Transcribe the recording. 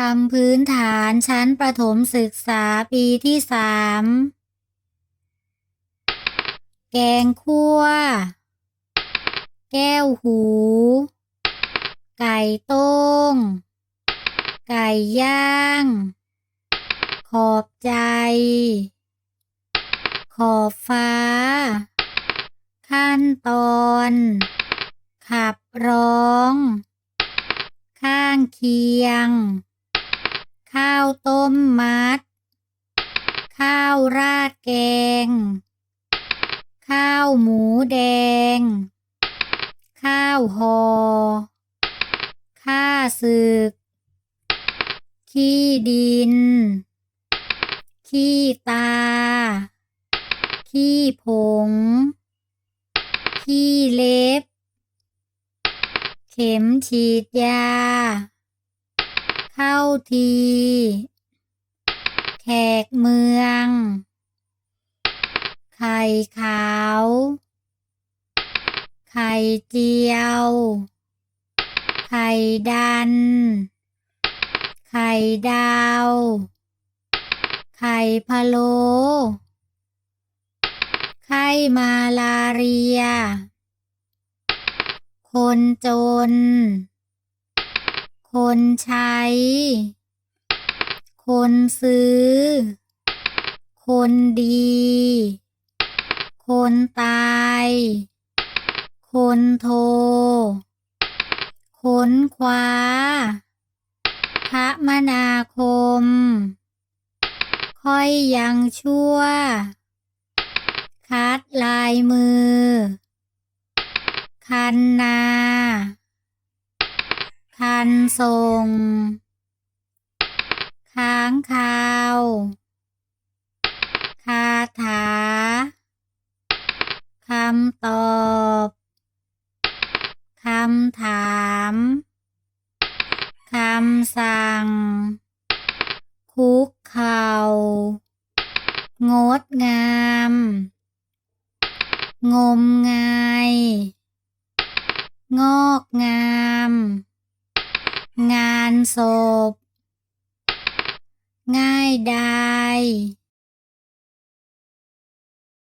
คำพื้นฐานชั้นประถมศึกษาปีที่สาม แกงคั่ว แก้วหู ไก่ต้งไก่ย่าง ขอบใจ ขอบฟ้า ขั้นตอน ขับร้อง ข้างเคียง ข้าวต้มมัด ข้าวราดแกง ข้าวหมูแดง ข้าวหอข้าศึก ขี้ดิน ขี้ตา ขี้ผง ขี้เล็บ เข็มฉีดยา เข้าที แขกเมือง ไข่ขาว ไข่เจียว ไข่ดัน ไข่ดาว ไข่พะโล้ไข้มาลาเรีย คนจน คนใช้ คนซื้อ คนดี คนตาย คนโทรค้นคว้า คมนาคม ค่อยยังชั่ว คัดลายมือ คันนา คันส่งค้างคาว คาถา คำตอบ คำถาม คำสั่ง คุกเข่างดงาม งมงาย งอกงามงาน ศพ ง่ายดา